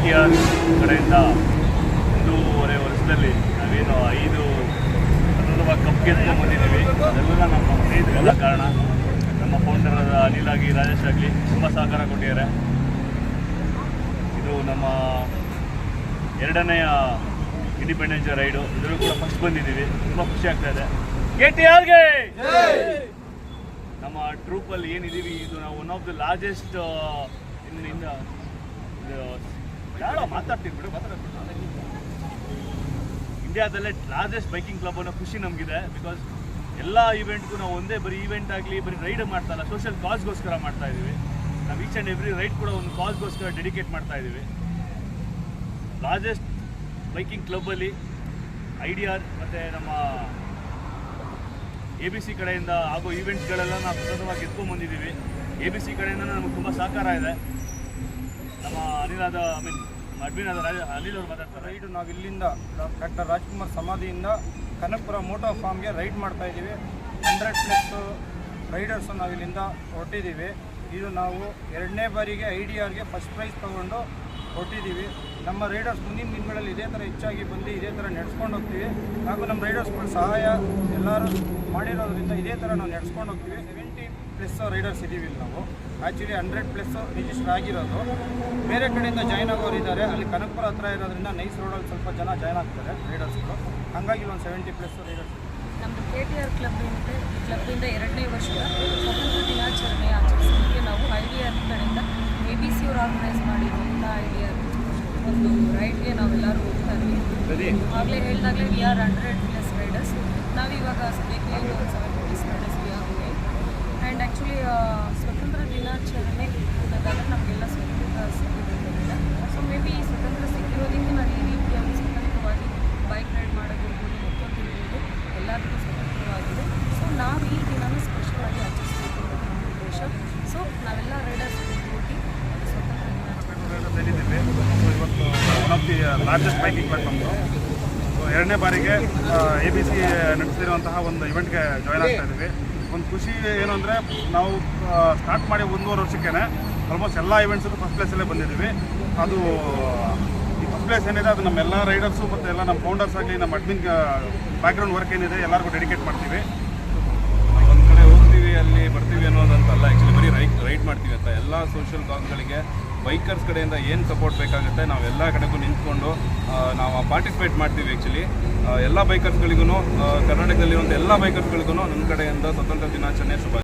ಸಮಿತಿಯ ಕಡೆಯಿಂದ ಒಂದೂವರೆ ವರ್ಷದಲ್ಲಿ ನಾವೇನು ಐದು ಸತತವಾಗಿ ಕಪ್ ಗೆದ್ದು ಬಂದಿದ್ದೀವಿ. ಅದೆಲ್ಲ ನಮ್ಮ ಸ್ನೇಹಿತರೆಲ್ಲ ಕಾರಣ. ನಮ್ಮ ಫೌಂಡರ್ ಅನಿಲಾಗಿ ರಾಜೇಶ್ ಆಗಲಿ ತುಂಬ ಸಹಕಾರ ಕೊಟ್ಟಿದ್ದಾರೆ. ಇದು ನಮ್ಮ ಎರಡನೆಯ ಇಂಡಿಪೆಂಡೆನ್ಸ್ ರೈಡು. ಇದರಲ್ಲೂ ಕೂಡ ಫಸ್ಟ್ ಬಂದಿದ್ದೀವಿ. ತುಂಬ ಖುಷಿ ಆಗ್ತಾ ಇದೆ. ಕೆ ಟಿ ಆರ್ಗೆ! ನಮ್ಮ ಟ್ರೂಪಲ್ಲಿ ಏನಿದ್ದೀವಿ, ಇದು ನಾವು one of the largest in ಇಂಡಿಯಾದಲ್ಲೇ largest biking club ಅನ್ನೋ ಖುಷಿ ನಮಗಿದೆ ಬಿಕಾಸ್ ಎಲ್ಲ ಇವೆಂಟ್ಗೂ ನಾವು ಒಂದೇ ಬರೀ ಈವೆಂಟ್ ಆಗಲಿ, ಬರೀ ರೈಡ್ ಮಾಡ್ತಾ ಇಲ್ಲ ಸೋಷಿಯಲ್ ಕಾಸ್ಗೋಸ್ಕರ ಮಾಡ್ತಾ ಇದ್ದೀವಿ ನಾವು ಈಚ್ ಆ್ಯಂಡ್ ಎವ್ರಿ ರೈಡ್ ಕೂಡ ಒಂದು ಕಾಸ್ಗೋಸ್ಕರ ಡೆಡಿಕೇಟ್ ಮಾಡ್ತಾ ಇದ್ದೀವಿ ಲಾರ್ಜೆಸ್ಟ್ ಬೈಕಿಂಗ್ ಕ್ಲಬ್ಬಲ್ಲಿ ಐ ಡಿ ಆರ್ ಮತ್ತು ನಮ್ಮ ಎ ಬಿ ಸಿ ಕಡೆಯಿಂದ ಆಗೋ ಈವೆಂಟ್ಗಳೆಲ್ಲ ನಾವು ಸತತವಾಗಿ ಎತ್ಕೊಂಡ್ ಬಂದಿದ್ದೀವಿ ಎ ಬಿ ಸಿ ಕಡೆಯಿಂದ ನಮಗೆ ತುಂಬ ಸಹಕಾರ ಇದೆ. ನಮ್ಮ ಅನಿಲಾದ ಐ ಮೀನ್ ಅನಿಲ್ ಅವರು ಮಾತಾಡ್ತಾರೆ. ರೈಡ್ ನಾವು ಇಲ್ಲಿಂದ ಡಾಕ್ಟರ್ ರಾಜ್ಕುಮಾರ್ ಸಮಾಧಿಯಿಂದ ಕನಕಪುರ ಮೋಟೋ ಫಾರ್ಮ್ಗೆ ರೈಡ್ ಮಾಡ್ತಾ ಇದ್ದೀವಿ. ಹಂಡ್ರೆಡ್ ಪ್ಲಸ್ ರೈಡರ್ಸ್ ನಾವು ಇಲ್ಲಿಂದ ಹೊರಟಿದ್ದೀವಿ. ಇದು ನಾವು ಎರಡನೇ ಬಾರಿಗೆ ಐ ಡಿ ಆರ್ಗೆ ಫಸ್ಟ್ ಪ್ರೈಸ್ ತೊಗೊಂಡು ಹೊರಟಿದ್ದೀವಿ. ನಮ್ಮ ರೈಡರ್ಸ್ ಮುಂದಿನ ದಿನಗಳಲ್ಲಿ ಇದೇ ಥರ ಹೆಚ್ಚಾಗಿ ಬಂದು ಇದೇ ಥರ ನಡೆಸ್ಕೊಂಡು ಹೋಗ್ತೀವಿ. ಹಾಗೂ ನಮ್ಮ ರೈಡರ್ಸ್ಗಳ ಸಹಾಯ ಎಲ್ಲರೂ ಮಾಡಿರೋದ್ರಿಂದ ಇದೇ ಥರ ನಾವು ನಡೆಸ್ಕೊಂಡು ಹೋಗ್ತೀವಿ. ಪ್ಲಸ್ ರೈಡರ್ಸ್ ಇದ್ದೀವಿ ಇಲ್ಲಿ ನಾವು. ಆ್ಯಕ್ಚುಲಿ ಹಂಡ್ರೆಡ್ ಪ್ಲಸ್ ರಿಜಿಸ್ಟರ್ ಆಗಿರೋದು. ಬೇರೆ ಕಡೆಯಿಂದ ಜಾಯ್ನ್ ಆಗೋರು ಇದ್ದಾರೆ ಅಲ್ಲಿ ಕನಕಪುರ ಹತ್ರ ಇರೋದ್ರಿಂದ ನೈಸ್ ರೋಡಲ್ಲಿ ಸ್ವಲ್ಪ ಜನ ಜಾಯ್ನ್ ಆಗ್ತಾರೆ ರೈಡರ್ಸ್ಗಳು ಹಾಗಾಗಿ ಒಂದು ಸೆವೆಂಟಿ ಪ್ಲಸ್ ರೈಡರ್ಸ್ ನಮ್ಮದು ಕೆ ಟಿ ಆರ್ ಕ್ಲಬ್ ಏನಿದೆ ಈ ಕ್ಲಬ್ಬಿಂದ ಎರಡನೇ ವರ್ಷದ ಸ್ವತಂತ್ರ ದಿನಾಚರಣೆ ಆಚರಿಸೋದಕ್ಕೆ ನಾವು ಐ ಡಿ ಆರ್ ಕಡೆಯಿಂದ ಎ ಬಿ ಸಿ ಅವರು ಆರ್ಗನೈಸ್ ಮಾಡಿರುವಂಥ ಐ ಡಿ ಆರ್ ಒಂದು ರೈಡ್ಗೆ ನಾವೆಲ್ಲರೂ ಹೋಗ್ತಾ ಇದ್ವಿ. ಆಗಲೇ ಹೇಳಿದಾಗಲೇ V R hundred plus riders ನಾವಿವಾಗ ಸದ್ಯಕ್ಕೆ ಒಂದು seven plus riders and actually ಸ್ವತಂತ್ರ ದಿನಾಚರಣೆ ಅನ್ನೋದಾದರೆ ನಮಗೆಲ್ಲ ಸ್ವತಂತ್ರ ಸಿಕ್ಕಿರೋದ್ರಿಂದ. ಸೊ ಮೇ ಬಿ ಸ್ವತಂತ್ರ ಸಿಕ್ಕಿರೋದಕ್ಕೆ ನಾವು ಈ ರೀತಿಯಾಗಿ ಸ್ವತಂತ್ರವಾಗಿ ಬೈಕ್ ರೈಡ್ ಮಾಡೋದಿರ್ಬೋದು ಮತ್ತೊಂದಿರ್ಬೋದು ಎಲ್ಲರಿಗೂ ಸ್ವತಂತ್ರವಾಗಿದೆ. ಸೊ ನಾವು ಈ ದಿನನ ಸ್ಪೆಷಲಾಗಿ ಆಚರಿಸಬೇಕು ಅನ್ನೋದು ನಮ್ಮ ಉದ್ದೇಶ. ಸೊ ನಾವೆಲ್ಲ ರೈಡರ್ಸ್ ಹೋಗಿ ಇವತ್ತು one of the largest bike event ನಮ್ಮದು ಎರಡನೇ ಬಾರಿಗೆ ಎ ಬಿ ಸಿ ನಡೆಸಿರುವಂತಹ ಒಂದು ಇವೆಂಟ್ಗೆ ಜಾಯ್ನ್ ಆಗ್ತಾ ಇದ್ದೀವಿ. ಒಂದು ಖುಷಿ ಏನು ಅಂದರೆ ನಾವು ಸ್ಟಾರ್ಟ್ ಮಾಡಿ ಒಂದೂವರೆ ವರ್ಷಕ್ಕೇ ಆಲ್ಮೋಸ್ಟ್ ಎಲ್ಲ ಇವೆಂಟ್ಸಲ್ಲೂ ಫಸ್ಟ್ ಪ್ಲೇಸಲ್ಲೇ ಬಂದಿದ್ದೀವಿ. ಅದು, ಈ ಫಸ್ಟ್ ಪ್ಲೇಸ್ ಏನಿದೆ, ಅದು ನಮ್ಮೆಲ್ಲ ರೈಡರ್ಸು ಮತ್ತು ಎಲ್ಲ ನಮ್ಮ ಫೌಂಡರ್ಸ್ ಆಗಲಿ ನಮ್ಮ ಅಡ್ಮಿನ್ ಬ್ಯಾಕ್ಗ್ರೌಂಡ್ ವರ್ಕ್ ಏನಿದೆ, ಎಲ್ಲರಿಗೂ ಡೆಡಿಕೇಟ್ ಮಾಡ್ತೀವಿ. ಒಂದು ಕಡೆ ಹೋಗ್ತೀವಿ, ಅಲ್ಲಿ ಬರ್ತೀವಿ ಅನ್ನೋದಂತಲ್ಲ ಆ್ಯಕ್ಚುಲಿ ಬರೀ ರೈಟ್ ರೈಡ್ ಮಾಡ್ತೀವಿ ಅಂತ. ಎಲ್ಲ ಸೋಷಿಯಲ್ ಕಾಸ್ಗಳಿಗೆ ಬೈಕರ್ಸ್ ಕಡೆಯಿಂದ ಏನು ಸಪೋರ್ಟ್ ಬೇಕಾಗುತ್ತೆ, ನಾವೆಲ್ಲ ಕಡೆಗೂ ನಿಂತ್ಕೊಂಡು ಪಾರ್ಟಿಸಿಪೇಟ್ ಮಾಡ್ತೀವಿ ಆ್ಯಕ್ಚುಲಿ ಎಲ್ಲ ಬೈಕರ್ಸ್ಗಳಿಗೂ ಕರ್ನಾಟಕದಲ್ಲಿರುವಂಥ ಎಲ್ಲ ಬೈಕರ್ಸ್ಗಳಿಗೂ ನನ್ನ ಕಡೆಯಿಂದ ಸ್ವತಂತ್ರ ದಿನಾಚರಣೆ ಶುಭ